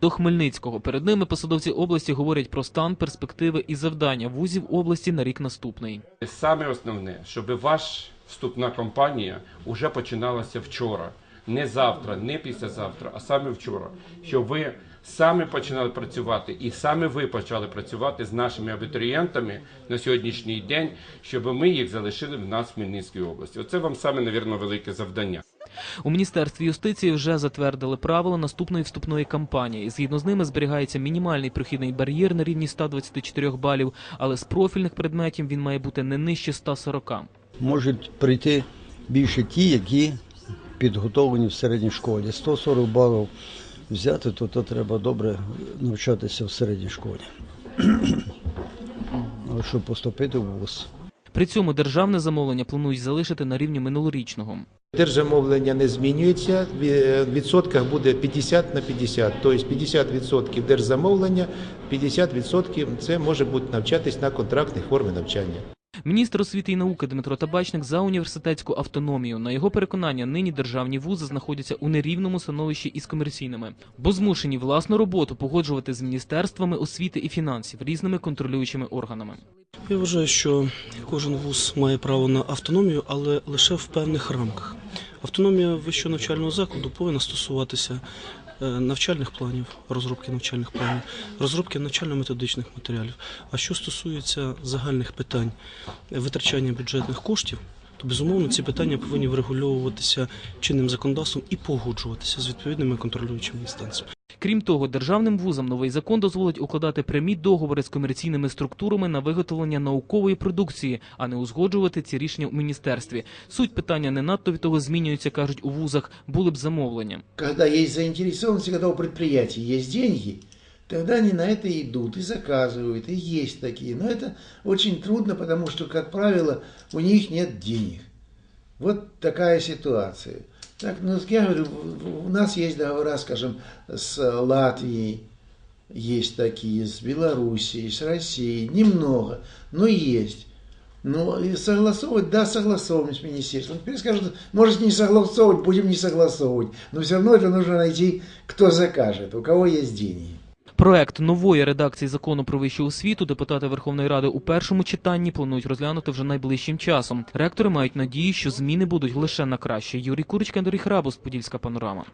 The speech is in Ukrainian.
До Хмельницького перед ними посадовці області говорять про стан, перспективи і завдання вузів області на рік наступний. Саме основне, щоб ваша вступна кампанія вже починалася вчора. Не завтра, не післязавтра, а саме вчора. Щоб ви саме починали працювати, і саме ви почали працювати з нашими абітурієнтами на сьогоднішній день, щоб ми їх залишили в нас в Хмельницькій області. Оце вам саме, навірно, велике завдання. У міністерстві юстиції вже затвердили правила наступної вступної кампанії. Згідно з ними зберігається мінімальний прохідний бар'єр на рівні 124 балів, але з профільних предметів він має бути не нижче 140. можуть прийти більше ті, які підготовлені в середній школі. 140 балів взяти, то, то треба добре навчатися в середній школі. Щоб поступити в ВУЗ. При цьому державне замовлення планують залишити на рівні минулорічного. Держзамовлення не змінюється, в відсотках буде 50 на 50. Тобто 50% держзамовлення, 50% це може бути навчатись на контрактних формі навчання. Міністр освіти і науки Дмитро Табачник за університетську автономію. На його переконання, нині державні вузи знаходяться у нерівному становищі із комерційними, бо змушені власну роботу погоджувати з міністерствами освіти і фінансів різними контролюючими органами. Я вважаю, що кожен вуз має право на автономію, але лише в певних рамках. Автономія вищого навчального закладу повинна стосуватися е, навчальних планів, розробки навчальних планів, розробки навчально-методичних матеріалів. А що стосується загальних питань витрачання бюджетних коштів, то безумовно ці питання повинні врегульовуватися чинним законодавством і погоджуватися з відповідними контролюючими інстанціями. Крім того, державним вузам новий закон дозволить укладати прямі договори з комерційними структурами на виготовлення наукової продукції, а не узгоджувати ці рішення у міністерстві. Суть питання не надто від того змінюється, кажуть у вузах, були б замовлення. Когда есть заинтересованность, когда у предприятий есть деньги, тогда они на это идут и заказывают, и есть такие. Но это очень трудно, потому что, как правило, у них нет денег. Вот такая ситуация. Так, ну, я говорю, у нас есть договора, скажем, с Латвией, есть такие, с Белоруссией, с Россией, немного, но есть. Ну, и согласовывать, да, согласовываем с министерством. Теперь скажут, может не согласовывать, будем не согласовывать. Но все равно это нужно найти, кто закажет, у кого есть деньги. Проект нової редакції закону про вищу освіту депутати Верховної Ради у першому читанні планують розглянути вже найближчим часом. Ректори мають надію, що зміни будуть лише на краще. Юрій Курочка, Андрій Храбус, Подільська панорама.